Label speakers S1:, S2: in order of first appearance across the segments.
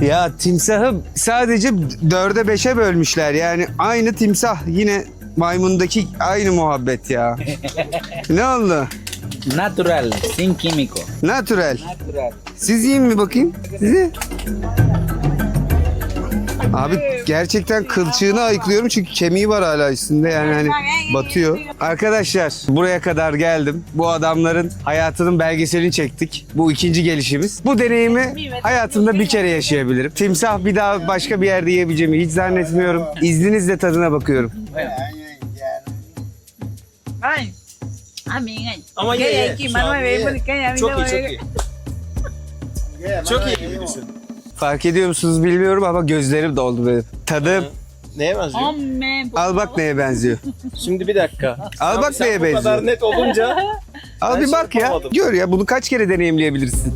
S1: Ya timsahı sadece dörde beşe bölmüşler. Yani aynı timsah yine maymundaki aynı muhabbet ya. ne oldu?
S2: Natural, sin químico.
S1: Natural.
S2: Natural.
S1: Siz yiyin mi bakayım? Sizi. Abi gerçekten kılçığını ayıklıyorum çünkü kemiği var hala üstünde yani hani batıyor. Arkadaşlar buraya kadar geldim. Bu adamların hayatının belgeselini çektik. Bu ikinci gelişimiz. Bu deneyimi hayatımda bir kere yaşayabilirim. Timsah bir daha başka bir yerde yiyebileceğimi hiç zannetmiyorum. İzninizle tadına bakıyorum.
S3: Ay. Amiga.
S4: Ama
S3: ¿Qué
S4: ye, ye. Çok iyi, çok iyi. Çok iyi gibi düşün.
S1: Fark ediyor musunuz bilmiyorum ama gözlerim doldu benim. Tadım.
S4: Neye benziyor?
S3: Por
S1: Al bak neye benziyor.
S4: Şimdi bir dakika.
S1: Al bak neye
S4: bu kadar
S1: benziyor.
S4: net olunca
S1: Al
S4: Ben
S1: bir
S4: şey
S1: bak ya.
S4: yapamadım.
S1: Gör ya bunu kaç kere deneyimleyebilirsin.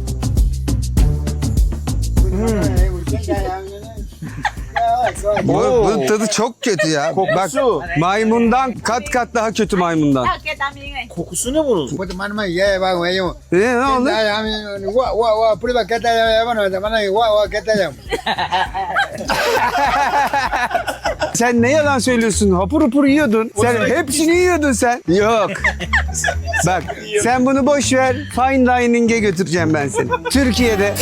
S1: Bu, bunun tadı çok kötü ya.
S4: Kokusu.
S1: Bak maymundan kat kat daha kötü maymundan.
S4: Kokusu ne bunun?
S5: Yo.
S1: Ne, oldu? Sen ne yalan söylüyorsun? Hapur hapur yiyordun. Sen hepsini yiyordun sen. Yok. Bak sen bunu boş ver. Fine dining'e götüreceğim ben seni. Türkiye'de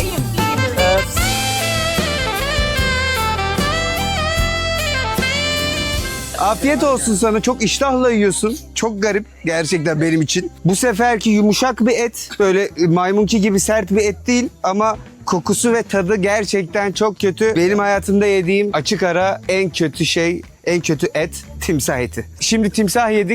S1: Afiyet olsun sana. Çok iştahla yiyorsun. Çok garip gerçekten benim için. Bu seferki yumuşak bir et. Böyle maymunki gibi sert bir et değil ama kokusu ve tadı gerçekten çok kötü. Benim hayatımda yediğim açık ara en kötü şey, en kötü et timsah eti. Şimdi timsah yedik.